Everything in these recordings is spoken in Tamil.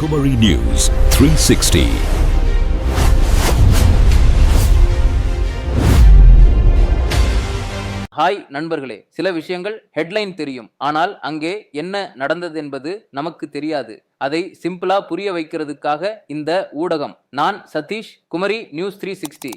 Kumari news three sixty hi நண்பர்களே. சில விஷயங்கள் ஹெட்லைன் தெரியும். ஆனால் அங்கே என்ன நடந்தது என்பது நமக்கு தெரியாது. அதை சிம்பிளா புரிய வைக்கிறதுக்காக இந்த ஊடகம். நான் Sathish Kumari news three sixty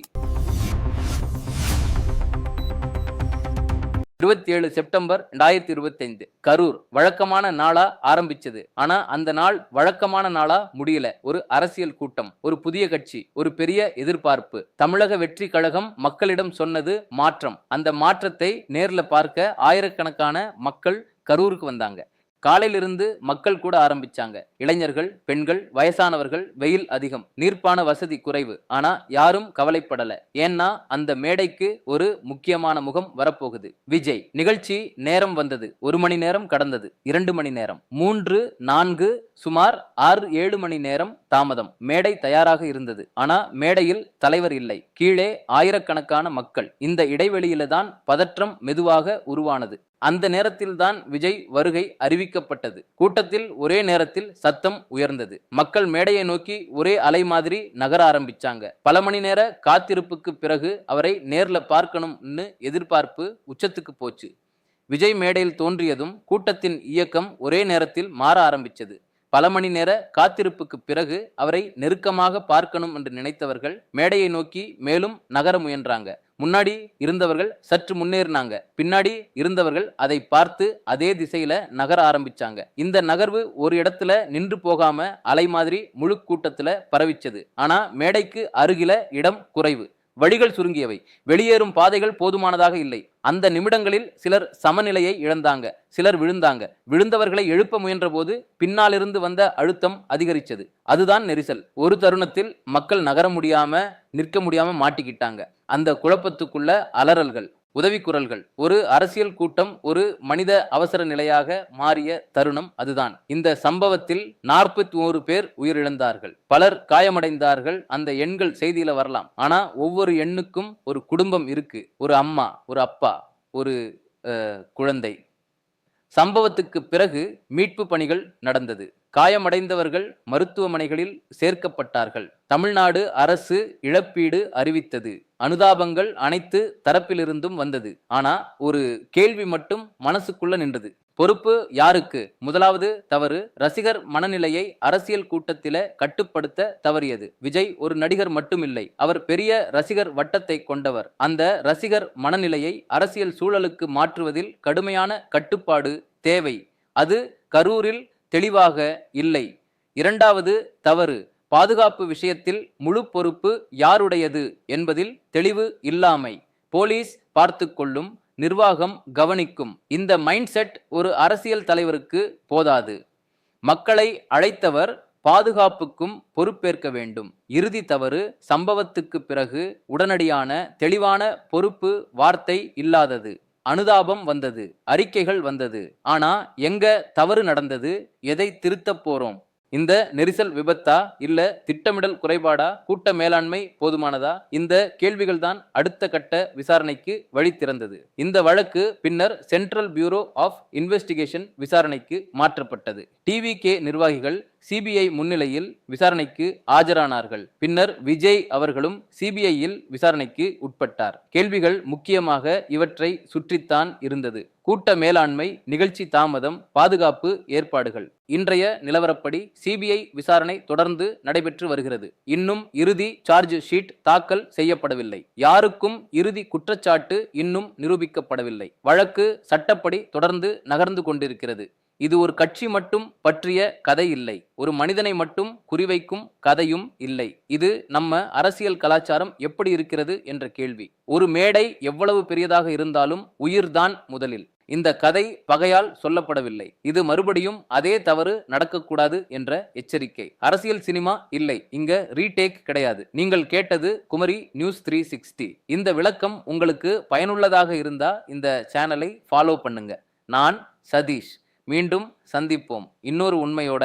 இருபத்தி ஏழு செப்டம்பர் ரெண்டாயிரத்தி இருபத்தைந்து. கரூர் வழக்கமான நாளா ஆரம்பிச்சது. ஆனா அந்த நாள் வழக்கமான நாளா முடியல. ஒரு அரசியல் கூட்டம் ஒரு புதிய கட்சி ஒரு பெரிய எதிர்பார்ப்பு. தமிழக வெற்றி கழகம் மக்களிடம் சொன்னது மாற்றம். அந்த மாற்றத்தை நேர்ல பார்க்க ஆயிரக்கணக்கான மக்கள் கரூருக்கு வந்தாங்க. காலையிலிருந்து மக்கள் கூட ஆரம்பிச்சாங்க. இளைஞர்கள் பெண்கள் வயசானவர்கள் வெயில் அதிகம். நீர்ப்பான வசதி குறைவு. ஆனா யாரும் கவலைப்படல. ஏன்னா அந்த மேடைக்கு ஒரு முக்கியமான முகம் வரப்போகுது. விஜய். நிகழ்ச்சி நேரம் வந்தது. ஒரு மணி நேரம் கடந்தது. இரண்டு மணி நேரம். மூன்று நான்கு சுமார் ஆறு ஏழு மணி நேரம் தாமதம். மேடை தயாராக இருந்தது. ஆனா மேடையில் தலைவர் இல்லை. கீழே ஆயிரக்கணக்கான மக்கள். இந்த இடைவெளியில தான் பதற்றம் மெதுவாக உருவானது. அந்த நேரத்தில்தான் விஜய் வருகை அறிவிக்கப்பட்டது. கூட்டத்தில் ஒரே நேரத்தில் சத்தம் உயர்ந்தது. மக்கள் மேடையை நோக்கி ஒரே அலை மாதிரி நகர ஆரம்பிச்சாங்க. பல மணி நேர காத்திருப்புக்கு பிறகு அவரை நேர்ல பார்க்கணும்னு எதிர்பார்ப்பு உச்சத்துக்கு போச்சு. விஜய் மேடையில் தோன்றியதும் கூட்டத்தின் இயக்கம் ஒரே நேரத்தில் மாற ஆரம்பிச்சது. பல மணி நேர காத்திருப்புக்கு பிறகு அவரை நெருக்கமாக பார்க்கணும் என்று நினைத்தவர்கள் மேடையை நோக்கி மேலும் நகர முயன்றாங்க. முன்னாடி இருந்தவர்கள் சற்று முன்னேறினாங்க. பின்னாடி இருந்தவர்கள் அதை பார்த்து அதே திசையில நகர ஆரம்பிச்சாங்க. இந்த நகர்வு ஒரு இடத்துல நின்று போகாம அலை மாதிரி முழு கூட்டத்துல பரவிச்சது. ஆனா மேடைக்கு அருகில இடம் குறைவு. வழிகள் சுருங்கியவை. வெளியேறும் பாதைகள் போதுமானதாக இல்லை. அந்த நிமிடங்களில் சிலர் சமநிலையை இழந்தாங்க. சிலர் விழுந்தாங்க. விழுந்தவர்களை எழுப்ப முயன்றபோது பின்னாலிருந்து வந்த அழுத்தம் அதிகரித்தது. அதுதான் நெரிசல். ஒரு தருணத்தில் மக்கள் நகர முடியாம நிற்க முடியாம மாட்டிக்கிட்டாங்க. அந்த குழப்பத்துக்குள்ள அலறல்கள். உதவி குரல்கள் ஒரு அரசியல் கூட்டம் ஒரு மனித அவசர நிலையாக மாறிய தருணம் அதுதான். இந்த சம்பவத்தில் நாற்பத்தி ஓரு பேர் உயிரிழந்தார்கள். பலர் காயமடைந்தார்கள். அந்த எண்கள் செய்தியில வரலாம். ஆனா ஒவ்வொரு எண்ணுக்கும் ஒரு குடும்பம் இருக்கு. ஒரு அம்மா ஒரு அப்பா ஒரு அஹ், குழந்தை. சம்பவத்துக்கு பிறகு மீட்பு பணிகள் நடந்தது. காயமடைந்தவர்கள் மருத்துவமனைகளில் சேர்க்கப்பட்டார்கள். தமிழ்நாடு அரசு இழப்பீடு அறிவித்தது. அனுதாபங்கள் அனைத்து தரப்பிலிருந்தும் வந்தது. ஆனா ஒரு கேள்வி மட்டும் மனசுக்குள்ள நின்றது. பொறுப்பு யாருக்கு? முதலாவது தவறு ரசிகர் மனநிலையை அரசியல் கூட்டத்தில கட்டுப்படுத்த தவறியது. விஜய் ஒரு நடிகர் மட்டுமில்லை. அவர் பெரிய ரசிகர் வட்டத்தை கொண்டவர். அந்த ரசிகர் மனநிலையை அரசியல் சூழலுக்கு மாற்றுவதில் கடுமையான கட்டுப்பாடு தேவை. அது கரூரில் தெளிவாக இல்லை. இரண்டாவது தவறு பாதுகாப்பு விஷயத்தில் முழு பொறுப்பு யாருடையது என்பதில் தெளிவு இல்லாமை. போலீஸ் பார்த்து கொள்ளும் நிர்வாகம் கவனிக்கும். இந்த மைண்ட் செட் ஒரு அரசியல் தலைவருக்கு போதாது. மக்களை அழைத்தவர் பாதுகாப்புக்கும் பொறுப்பேற்க வேண்டும். இறுதி தவறு சம்பவத்துக்கு பிறகு உடனடியான தெளிவான பொறுப்பு வார்த்தை இல்லாதது. அனுதாபம் வந்தது அறிக்கைகள் வந்தது. ஆனா எங்க தவறு நடந்தது எதை திருத்தப் போறோம்? இந்த நெரிசல் விபத்தா? இல்ல திட்டமிடல் குறைபாடா? கூட்ட மேலாண்மை போதுமானதா? இந்த கேள்விகள் தான் அடுத்த கட்ட விசாரணைக்கு வழி திறந்தது. இந்த வழக்கு பின்னர் சென்ட்ரல் பியூரோ ஆஃப் இன்வெஸ்டிகேஷன் விசாரணைக்கு மாற்றப்பட்டது. டிவி கே நிர்வாகிகள் சிபிஐ முன்னிலையில் விசாரணைக்கு ஆஜரானார்கள். பின்னர் விஜய் அவர்களும் சிபிஐயில் விசாரணைக்கு உட்பட்டார். கேள்விகள் முக்கியமாக இவற்றை சுற்றித்தான் இருந்தது. கூட்ட மேலாண்மை நிகழ்ச்சி தாமதம் பாதுகாப்பு ஏற்பாடுகள். இன்றைய நிலவரப்படி சிபிஐ விசாரணை தொடர்ந்து நடைபெற்று வருகிறது. இன்னும் இறுதி சார்ஜ் ஷீட் தாக்கல் செய்யப்படவில்லை. யாருக்கும் இறுதி குற்றச்சாட்டு இன்னும் நிரூபிக்கப்படவில்லை. வழக்கு சட்டப்படி தொடர்ந்து நகர்ந்து கொண்டிருக்கிறது. இது ஒரு கட்சி மட்டும் பற்றிய கதை இல்லை. ஒரு மனிதனை மட்டும் குறிவைக்கும் கதையும் இல்லை. இது நம்ம அரசியல் கலாச்சாரம் எப்படி இருக்கிறது என்ற கேள்வி. ஒரு மேடை எவ்வளவு பெரியதாக இருந்தாலும் உயிர்தான் முதலில். இந்த கதை பகையால் சொல்லப்படவில்லை. இது மறுபடியும் அதே தவறு நடக்கக்கூடாது என்ற எச்சரிக்கை. அரசியல் சினிமா இல்லை. இங்க ரீடேக் கிடையாது. நீங்கள் கேட்டது குமரி நியூஸ் த்ரீ சிக்ஸ்டி. இந்த விளக்கம் உங்களுக்கு பயனுள்ளதாக இருந்தா இந்த சேனலை ஃபாலோ பண்ணுங்க. நான் சதீஷ். மீண்டும் சந்திப்போம். இன்னொரு உண்மையோட